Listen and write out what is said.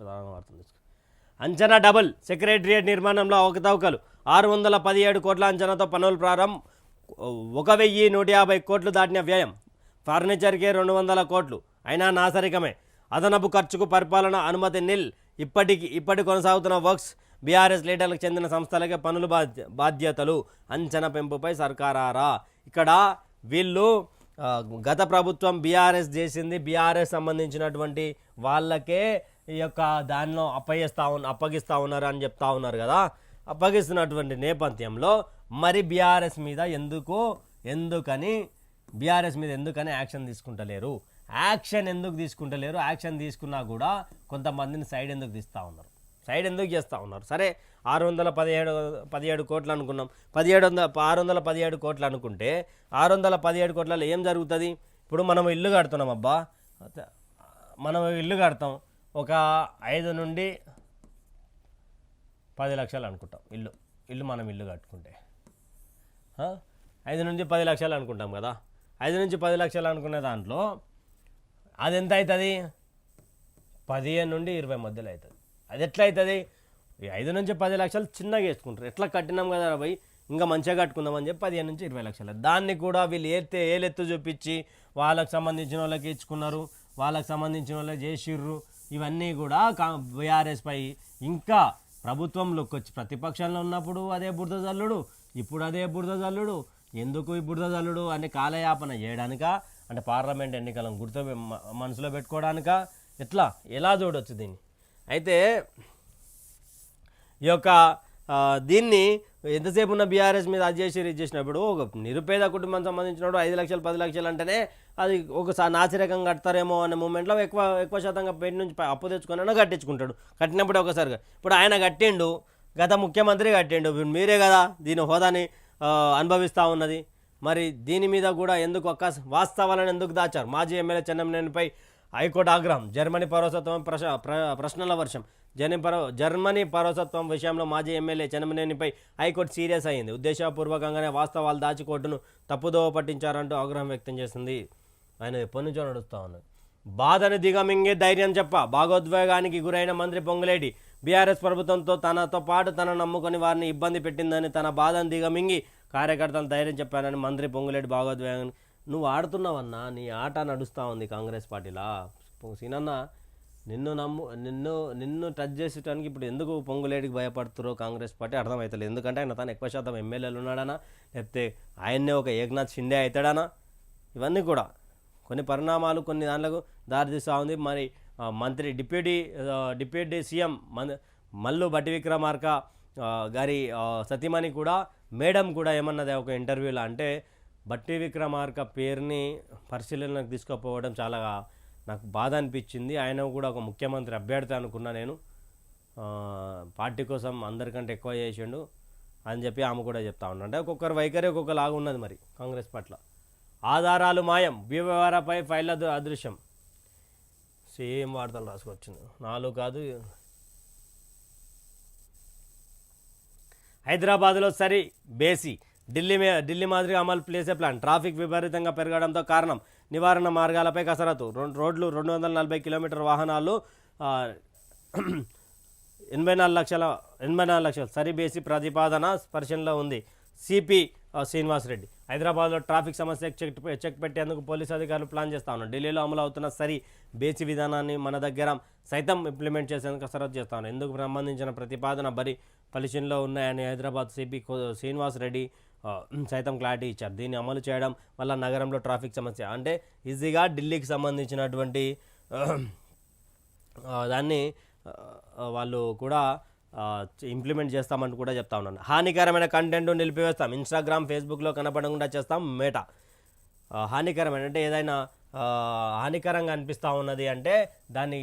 ప్రధాన వార్తలు అంచనా డబుల్ సెక్రటరియట్ నిర్మాణంలో అవకతవకలు. ఆరు వందల పదిహేడు కోట్ల అంచనాతో పనులు ప్రారంభం. ఒక వెయ్యి నూట యాభై కోట్లు దాటిన వ్యయం. ఫర్నిచర్కే రెండు వందల కోట్లు. అయినా నాసరికమే. అదనపు ఖర్చుకు పరిపాలన అనుమతి నిల్. ఇప్పటికి ఇప్పటి కొనసాగుతున్న వర్క్స్ బీఆర్ఎస్ లీడర్లకు చెందిన సంస్థలకే పనులు బాధ్యతలు. అంచనా పెంపుపై సర్కారారా? ఇక్కడ వీళ్ళు గత ప్రభుత్వం బీఆర్ఎస్ చేసింది. బీఆర్ఎస్ సంబంధించినటువంటి వాళ్ళకే ఈ యొక్క దానిలో అప్పగిస్తా ఉన్న అప్పగిస్తూ ఉన్నారు అని చెప్తా ఉన్నారు కదా. అప్పగిస్తున్నటువంటి నేపథ్యంలో మరి బీఆర్ఎస్ మీద ఎందుకు ఎందుకని బీఆర్ఎస్ మీద ఎందుకని యాక్షన్ తీసుకుంటలేరు? యాక్షన్ ఎందుకు తీసుకుంటలేరు? యాక్షన్ తీసుకున్నా కూడా కొంతమందిని సైడ్ ఎందుకు తీస్తూ ఉన్నారు? సైడ్ ఎందుకు చేస్తూ ఉన్నారు? సరే ఆరు వందల పదిహేడు పదిహేడు కోట్లు అనుకున్నాం. పదిహేడు వందల ఆరు వందల పదిహేడు కోట్లు అనుకుంటే ఆరు వందల పదిహేడు కోట్లలో ఏం జరుగుతుంది? ఇప్పుడు మనం ఇల్లు కడుతున్నాం అబ్బా. మనం ఇల్లు కడతాం. ఒక ఐదు నుండి పది లక్షలు అనుకుంటాం ఇల్లు. ఇల్లు మనం ఇల్లు కట్టుకుంటే. ఐదు నుంచి పది లక్షలు అనుకుంటాం కదా. ఐదు నుంచి పది లక్షలు అనుకునే దాంట్లో అది ఎంత అవుతుంది పదిహేను నుండి ఇరవై మధ్యలో అవుతుంది అది ఎట్లా అవుతుంది ఐదు నుంచి పది లక్షలు చిన్నగా వేసుకుంటారు. ఎట్లా కట్టినాం కదా పోయి ఇంకా మంచిగా కట్టుకుందామని చెప్పి పదిహేను నుంచి ఇరవై లక్షలు. దాన్ని కూడా వీళ్ళు ఏతే ఏలెత్తు చూపించి వాళ్ళకి సంబంధించిన వాళ్ళకి ఇచ్చుకున్నారు. వాళ్ళకి సంబంధించిన వాళ్ళకి చేసిర్రు. ఇవన్నీ కూడా కా బీఆర్ఎస్ పై ఇంకా ప్రభుత్వంలోకి వచ్చి ప్రతిపక్షంలో ఉన్నప్పుడు అదే బురద జల్లుడు ఇప్పుడు అదే బురద జల్లుడు ఎందుకు ఈ బురద జల్లుడు అని కాలయాపన చేయడానికా అంటే పార్లమెంట్ ఎన్నికలను గుర్తు మనసులో పెట్టుకోవడానికా ఎట్లా? ఎలా చూడొచ్చు దీన్ని? అయితే ఈ యొక్క దీన్ని ఎంతసేపు ఉన్న బీఆర్ఎస్ మీద అది చేసి ఇది చేసినప్పుడు ఒక నిరుపేద కుటుంబం సంబంధించినప్పుడు ఐదు లక్షలు పది లక్షలు అంటేనే అది ఒకసారి నాసిరకం కడతారేమో అనే మూమెంట్లో ఎక్కువ ఎక్కువ శాతంగా పెట్టి నుంచి అప్పు తెచ్చుకున్నా కట్టించుకుంటాడు. కట్టినప్పుడు ఒకసారిగా. ఇప్పుడు ఆయన కట్టిండు గత ముఖ్యమంత్రి కట్టిండు. మీరే కదా దీని హోదాని అనుభవిస్తూ ఉన్నది. మరి దీని మీద కూడా ఎందుకు ఒక్క వాస్తవాలను ఎందుకు దాచారు? మాజీ ఎమ్మెల్యే చెన్నమనేనిపై హైకోర్టు ఆగ్రహం. జర్మనీ పౌరసత్వం ప్రశ ప్ర- ప్రశ్నల వర్షం. జర్మనీ పరో జర్మనీ పౌరసత్వం విషయంలో మాజీ ఎమ్మెల్యే చెన్నమనేనిపై హైకోర్టు సీరియస్ అయింది ఉద్దేశపూర్వకంగానే వాస్తవాలు దాచి కోర్టును తప్పుదోవ పట్టించారంటూ ఆగ్రహం వ్యక్తం చేసింది. ఆయన ఎప్పటి నుంచో నడుస్తా ఉన్నాడు. బాధను దిగమింగే ధైర్యం చెప్ప. భాగోద్వేగానికి గురైన మంత్రి పొంగులేటి బీఆర్ఎస్ ప్రభుత్వంతో తనతో పాటు తన నమ్ముకొని వారిని ఇబ్బంది పెట్టిందని తన బాధను దిగమింగి కార్యకర్తలు ధైర్యం చెప్పానని మంత్రి పొంగులేటి భాగోద్వేగానికి నువ్వు ఆడుతున్నావన్నా నీ ఆట నడుస్తూ ఉంది కాంగ్రెస్ పార్టీలా? సీనన్న నిన్ను నమ్ము నిన్ను నిన్ను టచ్ చేసేటానికి ఇప్పుడు ఎందుకు పొంగులేడికి భయపడుతురో కాంగ్రెస్ పార్టీ అర్థమవుతలేదు ఎందుకంటే ఆయన తను ఎక్కువ శాతం ఎమ్మెల్యేలు ఉన్నాడనా? లేకపోతే ఆయన్నే ఒక ఏక్నాథ్ షిండే అవుతాడనా ఇవన్నీ కూడా. కొన్ని పరిణామాలు కొన్ని దాంట్లో దారితీస్తూ ఉంది. మరి మంత్రి deputy deputy CM Mann Mallu బట్టి విక్రమార్క గారి సతీమణి కూడా మేడం కూడా ఏమన్నది ఒక ఇంటర్వ్యూలో అంటే బట్టి విక్రమార్క పేరుని పరిశీలనకు తీసుకుపోవడం చాలా నాకు బాధ అనిపించింది. ఆయన కూడా ఒక ముఖ్యమంత్రి అభ్యర్థి అనుకున్నా నేను. పార్టీ కోసం అందరికంటే ఎక్కువ చేసిండు అని చెప్పి ఆమె కూడా చెప్తా ఉన్నా. అంటే ఒక్కొక్కరు వైఖరి ఒక్కొక్కలాగా ఉన్నది మరి కాంగ్రెస్ పట్ల. ఆధారాలు మాయం వ్యవహారపై ఫైల్ అదృశ్యం. సేమ్ వార్తలు రాసుకొచ్చింది నాలుగు కాదు. హైదరాబాద్లో సరి బేసి. ఢిల్లీ మే ఢిల్లీ మాదిరిగా అమలు చేసే ప్లాన్ ట్రాఫిక్ విపరీతంగా పెరగడంతో కారణం నివారణ మార్గాలపై కసరత్తు. రెండు రోడ్లు రెండు వందల నలభై కిలోమీటర్ వాహనాలు ఎనభై నాలుగు లక్షల ఎనభై నాలుగు లక్షలు సరిబేసి ప్రతిపాదన పరిశీలనలో ఉంది. సిపి శ్రీనివాస్ రెడ్డి హైదరాబాద్లో ట్రాఫిక్ సమస్య చెక్ చెక్ పెట్టేందుకు పోలీసు అధికారులు ప్లాన్ చేస్తా ఉన్నారు. ఢిల్లీలో అమలు అవుతున్న సరి బేసి విధానాన్ని మన దగ్గర సైతం ఇంప్లిమెంట్ చేసేందుకు కసరత్తు చేస్తా ఉన్నారు. ఇందుకు సంబంధించిన ప్రతిపాదన బరి పరిశీలనలో ఉన్నాయని హైదరాబాద్ సిపి శ్రీనివాసరెడ్డి శ్రీనివాస్ రెడ్డి సైతం క్లారిటీ ఇచ్చారు. దీన్ని అమలు చేయడం వల్ల నగరంలో ట్రాఫిక్ సమస్య. అంటే ఈజీగా ఢిల్లీకి సంబంధించినటువంటి దాన్ని వాళ్ళు కూడా ఇంప్లిమెంట్ చేస్తామని కూడా చెప్తా ఉన్నాను. హానికరమైన కంటెంట్ నిలిపివేస్తాం. ఇన్స్టాగ్రామ్ ఫేస్బుక్లో కనపడకుండా చేస్తాం. మేటా హానికరమైన అంటే ఏదైనా హానికరంగా అనిపిస్తూ ఉన్నది అంటే దాన్ని